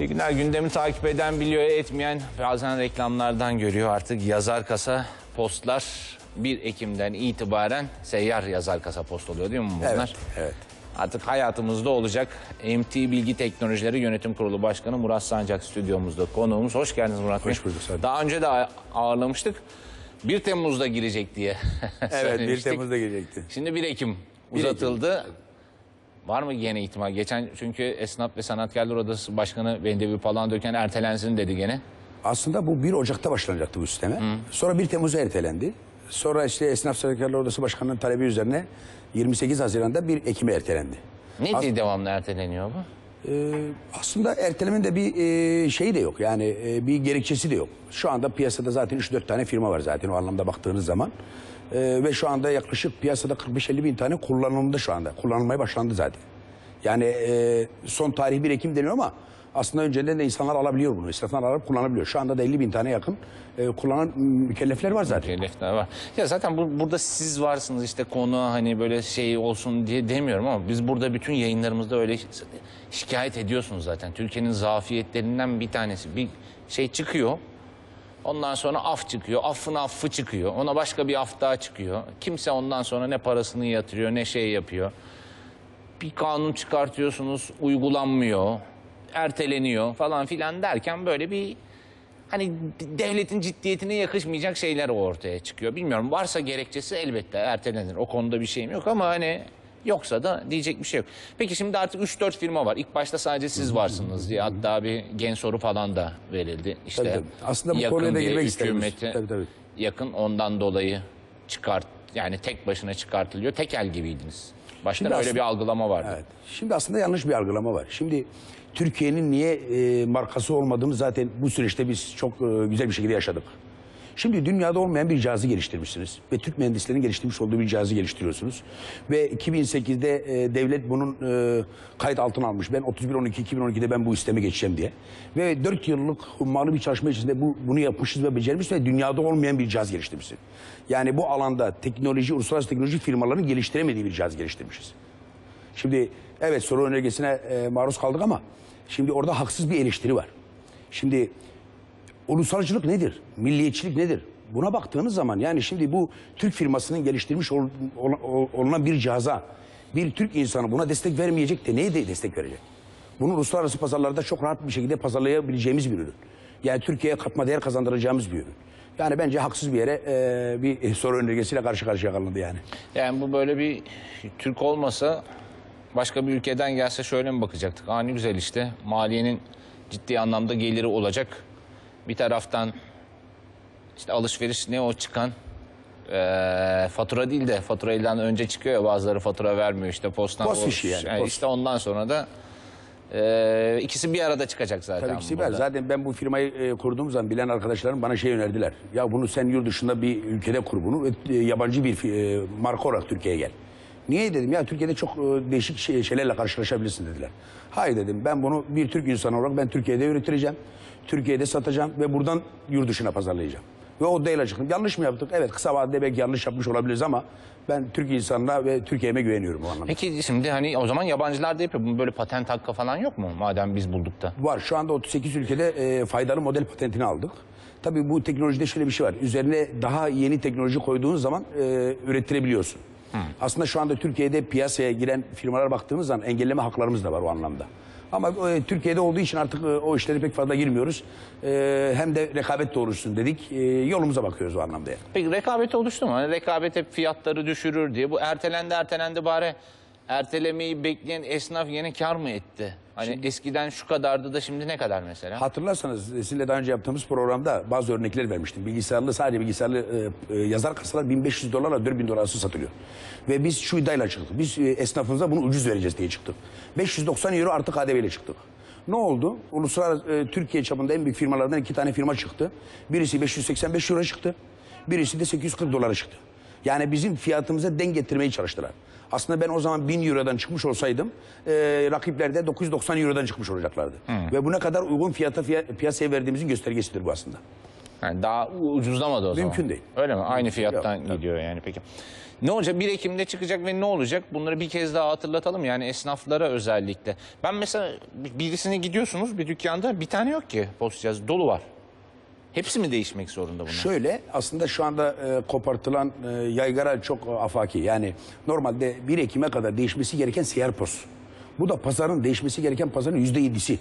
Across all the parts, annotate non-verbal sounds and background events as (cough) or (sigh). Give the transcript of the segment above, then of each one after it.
İyi günler gündemi takip eden biliyor etmeyen bazen reklamlardan görüyor artık yazar kasa postlar 1 Ekim'den itibaren seyyar yazar kasa post oluyor değil mi bunlar? Evet, evet. Artık hayatımızda olacak. MT Bilgi Teknolojileri Yönetim Kurulu Başkanı Murat Sancak stüdyomuzda konuğumuz. Hoş geldiniz Murat Bey. Hoş bulduk Sadık. Daha önce de ağırlamıştık. 1 Temmuz'da girecek diye (laughs) Evet 1 söylemiştik. Temmuz'da gelecekti. Şimdi 1 Ekim 1 Ekim. Var mı gene ihtimal? Geçen çünkü Esnaf ve Sanatkarlar Odası Başkanı Bendevi Palandöken ertelensin dedi gene. Aslında bu 1 Ocak'ta başlanacaktı bu sisteme. Sonra 1 Temmuz'a ertelendi. Sonra işte Esnaf Sanatkarlar Odası Başkanı'nın talebi üzerine 28 Haziran'da 1 Ekim'e ertelendi. Ne diye devamlı erteleniyor bu? Ee, aslında ertelemenin de bir e, şeyi de yok. Yani e, bir gerekçesi de yok. Şu anda piyasada zaten 3-4 tane firma var zaten o anlamda baktığınız zaman. Ee, ve şu anda yaklaşık piyasada 45-50 bin tane kullanılımda şu anda. Kullanılmaya başlandı zaten. Yani e, son tarih 1 Ekim deniyor ama aslında önceden de insanlar alabiliyor bunu. İsraflar alıp kullanabiliyor. Şu anda da 50 bin tane yakın e, kullanan mükellefler var zaten. Mükellefler var. Ya zaten bu, burada siz varsınız işte konu hani böyle şey olsun diye demiyorum ama biz burada bütün yayınlarımızda öyle şi- şikayet ediyorsunuz zaten. Türkiye'nin zafiyetlerinden bir tanesi. Bir şey çıkıyor. Ondan sonra af çıkıyor. Affın affı çıkıyor. Ona başka bir af daha çıkıyor. Kimse ondan sonra ne parasını yatırıyor ne şey yapıyor. Bir kanun çıkartıyorsunuz uygulanmıyor. Erteleniyor falan filan derken böyle bir hani devletin ciddiyetine yakışmayacak şeyler ortaya çıkıyor. Bilmiyorum varsa gerekçesi elbette ertelenir. O konuda bir şeyim yok ama hani yoksa da diyecek bir şey yok. Peki şimdi artık 3-4 firma var. İlk başta sadece siz varsınız diye hatta bir gen soru falan da verildi. İşte Tabii, tabii. Aslında bu yakın konuya da girmek hükümete Tabii, tabii. yakın ondan dolayı çıkart yani tek başına çıkartılıyor. Tekel gibiydiniz. Baştan Şimdi öyle aslında- bir algılama vardı. Evet. Şimdi aslında yanlış bir algılama var. Şimdi Türkiye'nin niye e, markası olmadığını zaten bu süreçte biz çok e, güzel bir şekilde yaşadık. Şimdi dünyada olmayan bir cihazı geliştirmişsiniz ve Türk mühendislerinin geliştirmiş olduğu bir cihazı geliştiriyorsunuz. Ve 2008'de e, devlet bunun e, kayıt altına almış. Ben 31-12-2012'de ben bu isteme geçeceğim diye. Ve 4 yıllık hummalı bir çalışma içerisinde bu, bunu yapmışız ve becermiş ve dünyada olmayan bir cihaz geliştirmişiz. Yani bu alanda teknoloji, uluslararası teknoloji firmalarının geliştiremediği bir cihaz geliştirmişiz. Şimdi evet soru önergesine e, maruz kaldık ama şimdi orada haksız bir eleştiri var. Şimdi ulusalcılık nedir? Milliyetçilik nedir? Buna baktığınız zaman yani şimdi bu Türk firmasının geliştirmiş ol, ol- ol- olunan bir cihaza bir Türk insanı buna destek vermeyecek de neye de destek verecek? Bunu uluslararası pazarlarda çok rahat bir şekilde pazarlayabileceğimiz bir ürün. Yani Türkiye'ye katma değer kazandıracağımız bir ürün. Yani bence haksız bir yere e, bir (laughs) soru önergesiyle karşı karşıya kalındı yani. Yani bu böyle bir Türk olmasa başka bir ülkeden gelse şöyle mi bakacaktık? Aa ne güzel işte maliyenin ciddi anlamda geliri olacak. Bir taraftan işte alışveriş ne o çıkan eee, fatura değil de faturayla önce çıkıyor ya bazıları fatura vermiyor işte postan. Post fişi yani, post. işte ondan sonra da eee, ikisi bir arada çıkacak zaten. Tabii ki var. burada. Zaten ben bu firmayı e, kurduğum zaman bilen arkadaşlarım bana şey önerdiler. Ya bunu sen yurt dışında bir ülkede kur bunu e, yabancı bir e, marka olarak Türkiye'ye gel. Niye dedim ya Türkiye'de çok e, değişik şey- şeylerle karşılaşabilirsin dediler. Hayır dedim ben bunu bir Türk insanı olarak ben Türkiye'de üretireceğim. Türkiye'de satacağım ve buradan yurt dışına pazarlayacağım. Ve o değil çıktım. Yanlış mı yaptık? Evet kısa vadede belki yanlış yapmış olabiliriz ama ben Türk insanına ve Türkiye'me güveniyorum o anlamda. Peki şimdi hani o zaman yabancılar da yapıyor. Bunun böyle patent hakkı falan yok mu? Madem biz bulduk da. Var. Şu anda 38 ülkede e, faydalı model patentini aldık. Tabii bu teknolojide şöyle bir şey var. Üzerine daha yeni teknoloji koyduğun zaman e, ürettirebiliyorsun. Aslında şu anda Türkiye'de piyasaya giren firmalara baktığımız zaman engelleme haklarımız da var o anlamda. Ama e, Türkiye'de olduğu için artık e, o işlere pek fazla girmiyoruz. E, hem de rekabet doğrusun dedik. E, yolumuza bakıyoruz o anlamda. Peki rekabet oluştu mu? Hani rekabet hep fiyatları düşürür diye. Bu ertelendi ertelendi bari ertelemeyi bekleyen esnaf yine kar mı etti? Hani eskiden şu kadardı da şimdi ne kadar mesela? Hatırlarsanız sizinle daha önce yaptığımız programda bazı örnekler vermiştim. Bilgisayarlı sadece bilgisayarlı e, e, yazar kasalar 1500 dolarla 4000 dolar arası satılıyor. Ve biz şu iddiayla çıktık. Biz e, esnafımıza bunu ucuz vereceğiz diye çıktık. 590 euro artı KDV ile çıktık. Ne oldu? Uluslararası e, Türkiye çapında en büyük firmalardan iki tane firma çıktı. Birisi 585 euro çıktı. Birisi de 840 dolara çıktı. Yani bizim fiyatımıza denk getirmeye çalıştılar. Aslında ben o zaman 1000 Euro'dan çıkmış olsaydım e, rakipler de 990 Euro'dan çıkmış olacaklardı. Ve bu ne kadar uygun fiyata fiya- piyasaya verdiğimizin göstergesidir bu aslında. Yani daha ucuzlamadı o zaman. Mümkün değil. Öyle mi? Aynı fiyattan Yok, gidiyor yani peki. Ne olacak? 1 Ekim'de çıkacak ve ne olacak? Bunları bir kez daha hatırlatalım yani esnaflara özellikle. Ben mesela birisine gidiyorsunuz bir dükkanda bir tane yok ki post cihazı dolu var. Hepsi mi değişmek zorunda bunlar? Şöyle aslında şu anda e, kopartılan e, yaygara çok afaki. Yani normalde 1 Ekim'e kadar değişmesi gereken seyyar post. Bu da pazarın değişmesi gereken pazarın yüzde yedisi.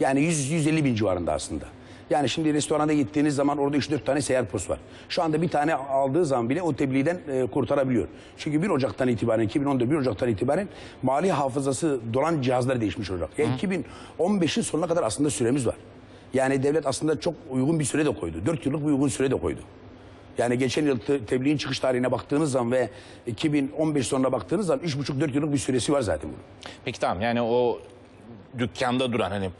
Yani 100-150 bin civarında aslında. Yani şimdi restoranda gittiğiniz zaman orada 3-4 tane seyyar post var. Şu anda bir tane aldığı zaman bile o tebliğden e, kurtarabiliyor. Çünkü 1 Ocak'tan itibaren, 2014 1 Ocak'tan itibaren mali hafızası dolan cihazlar değişmiş olacak. Yani 2015'in sonuna kadar aslında süremiz var. Yani devlet aslında çok uygun bir süre de koydu. 4 yıllık bir uygun süre de koydu. Yani geçen yıl te- tebliğin çıkış tarihine baktığınız zaman ve 2015 sonuna baktığınız zaman 3,5-4 yıllık bir süresi var zaten bunun. Peki tamam yani o dükkanda duran hani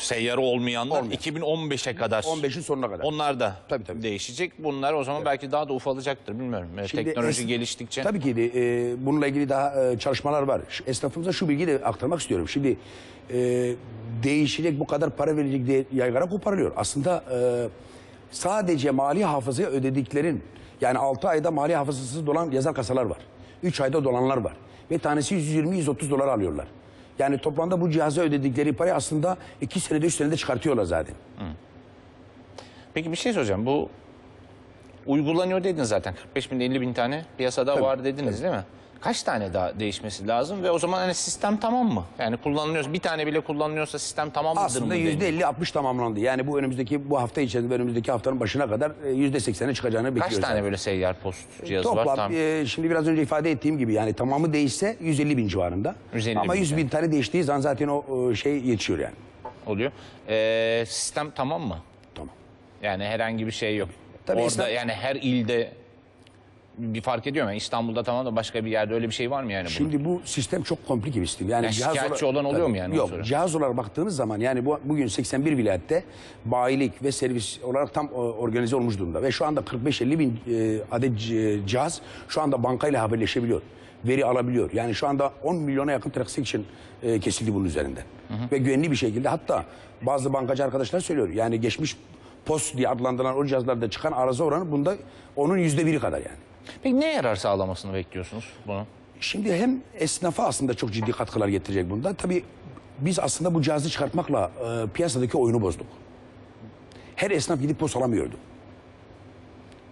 seyyarı olmayanlar Olmayan. 2015'e kadar. 15'in sonuna kadar. Onlar da Tabii, tabii. değişecek. Bunlar o zaman belki daha da ufalacaktır bilmiyorum. Ee, Şimdi Teknoloji es- geliştikçe. Tabii ki de e, bununla ilgili daha e, çalışmalar var. Şu, esnafımıza şu bilgiyi de aktarmak istiyorum. Şimdi e, değişecek bu kadar para verecek diye yaygara koparılıyor. Aslında e, sadece mali hafızaya ödediklerin yani 6 ayda mali hafızasız dolan yazar kasalar var. 3 ayda dolanlar var. Ve tanesi 120-130 dolar alıyorlar. Yani toplamda bu cihaza ödedikleri parayı aslında 2 senede 3 senede çıkartıyorlar zaten. Peki bir şey soracağım. Bu uygulanıyor dediniz zaten. 45 bin 50 bin tane piyasada Tabii, var dediniz değil mi? Kaç tane daha değişmesi lazım ve o zaman hani sistem tamam mı? Yani kullanılıyorsa bir tane bile kullanılıyorsa sistem tamam mıdır Aslında mı? yüzde deniyor? 50-60 tamamlandı. Yani bu önümüzdeki bu hafta içerisinde önümüzdeki haftanın başına kadar e, yüzde 80'e çıkacağını bekliyoruz. Kaç tane yani. böyle seyyar post cihazı var? Toplam e, şimdi biraz önce ifade ettiğim gibi yani tamamı değişse 150 bin civarında. 150 Ama bin 100 bin tane değiştiği zaman zaten o e, şey yetişiyor yani. oluyor. Ee, sistem tamam mı? Tamam. Yani herhangi bir şey yok. Tabii Orada esnaf- yani her ilde bir fark ediyor mu? Yani İstanbul'da tamam da başka bir yerde öyle bir şey var mı yani bunun? Şimdi bu sistem çok komplike bir sistem. Yani, Yani cihaz şikayetçi olan oluyor mu yani Yok. Cihaz olarak baktığınız zaman yani bu bugün 81 vilayette bayilik ve servis olarak tam e, organize olmuş durumda. Ve şu anda 45-50 bin e, adet c- cihaz şu anda bankayla haberleşebiliyor. Veri alabiliyor. Yani şu anda 10 milyona yakın transaction e, kesildi bunun üzerinden. Ve güvenli bir şekilde hatta bazı bankacı arkadaşlar söylüyor. Yani geçmiş post diye adlandırılan o cihazlarda çıkan arıza oranı bunda onun yüzde biri kadar yani. Peki ne yarar sağlamasını bekliyorsunuz bunu? Şimdi hem esnafa aslında çok ciddi katkılar getirecek bunda. Tabii biz aslında bu cihazı çıkartmakla e, piyasadaki oyunu bozduk. Her esnaf gidip post alamıyordu.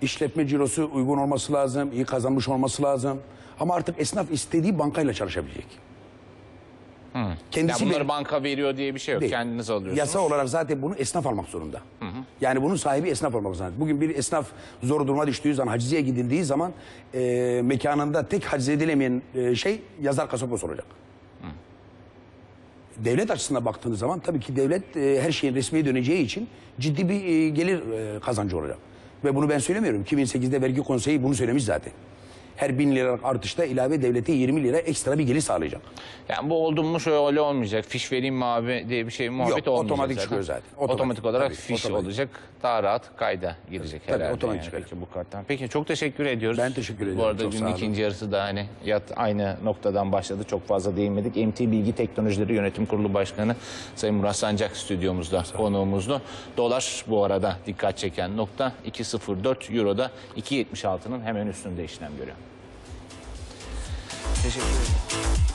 İşletme cirosu uygun olması lazım, iyi kazanmış olması lazım. Ama artık esnaf istediği bankayla çalışabilecek. Ya Kendisi bunları benim- banka veriyor diye bir şey yok. Değil. Kendiniz alıyorsunuz. Yasa olarak zaten bunu esnaf almak zorunda. Yani bunun sahibi esnaf olmak zorunda. Bugün bir esnaf zor duruma düştüğü zaman, hacizeye gidildiği zaman e, mekanında tek haciz edilemeyen e, şey yazar kasapos olacak. Devlet açısından baktığınız zaman tabii ki devlet e, her şeyin resmiye döneceği için ciddi bir e, gelir e, kazancı olacak. Ve bunu ben söylemiyorum. 2008'de vergi konseyi bunu söylemiş zaten. Her bin liralık artışta ilave devlete 20 lira ekstra bir gelir sağlayacak. Yani bu oldu mu şöyle olmayacak. Fiş vereyim mi abi diye bir şey muhabbet Yok, olmayacak otomatik zaten. çıkıyor zaten. Otomatik, Otomatik, olarak tabii, fiş otomatik. olacak. Daha rahat kayda girecek Tabii, herhalde. otomatik yani. çıkar. Peki bu karttan. Peki çok teşekkür ediyoruz. Ben teşekkür Bu ediyorum, arada çok günün ikinci yarısı da hani yat aynı noktadan başladı. Çok fazla değinmedik. MT Bilgi Teknolojileri Yönetim Kurulu Başkanı Sayın Murat Sancak stüdyomuzda konuğumuzdu. Dolar bu arada dikkat çeken nokta 2.04 Euro'da 2.76'nın hemen üstünde işlem görüyor. Teşekkür ederim.